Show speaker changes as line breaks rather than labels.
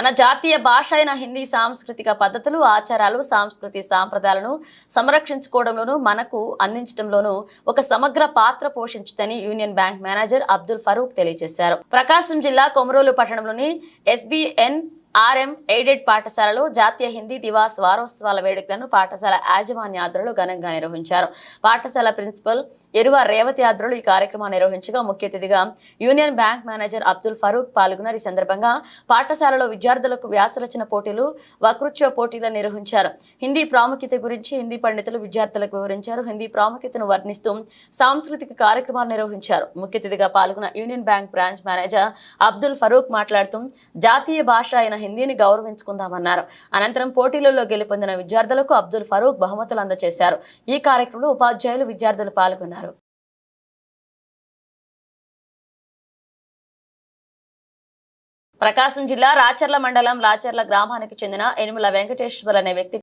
మన జాతీయ భాష అయిన హిందీ సాంస్కృతిక పద్ధతులు ఆచారాలు సాంస్కృతి సాంప్రదాయాలను సంరక్షించుకోవడంలోనూ మనకు అందించడంలోనూ ఒక సమగ్ర పాత్ర పోషించుదని union bank manager Abdul Farooq తెలియజేశారు. ప్రకాశం జిల్లా కొమరోలు పట్టణంలోని ఎస్బీఎన్ ఆర్ఎం ఎయిడెడ్ పాఠశాలలో జాతీయ హిందీ దివాస్ వారోత్సవాల వేడుకలను పాఠశాల యాజమాన్య ఆధ్వర్యంలో ఘనంగా నిర్వహించారు. పాఠశాల ప్రిన్సిపల్ ఎరువ రేవతి ఆధ్వర్యంలో ఈ కార్యక్రమాన్ని నిర్వహించగా ముఖ్య అతిథిగా union bank manager Abdul Farooq పాల్గొన్నారు. ఈ సందర్భంగా పాఠశాలలో విద్యార్థులకు వ్యాసరచన పోటీలు వకృత్వ పోటీలను నిర్వహించారు. హిందీ ప్రాముఖ్యత గురించి హిందీ పండితులు విద్యార్థులకు వివరించారు. హిందీ ప్రాముఖ్యతను వర్ణిస్తూ సాంస్కృతిక కార్యక్రమాలు నిర్వహించారు. ముఖ్య అతిథిగా పాల్గొన్న union bank branch manager Abdul Farooq మాట్లాడుతూ జాతీయ భాష అయిన హిందీని గౌరవించుకుందామన్నారు. అనంతరం పోటీలలో గెలుపొందిన విద్యార్థులకు అబ్దుల్ ఫరూక్ బహుమతులు అందజేశారు. ఈ కార్యక్రమంలో ఉపాధ్యాయులు విద్యార్థులు పాల్గొన్నారు. ప్రకాశం జిల్లా రాచర్ల మండలం లాచర్ల గ్రామానికి చెందిన ఎనుముల వెంకటేశ్వర్ అనే వ్యక్తి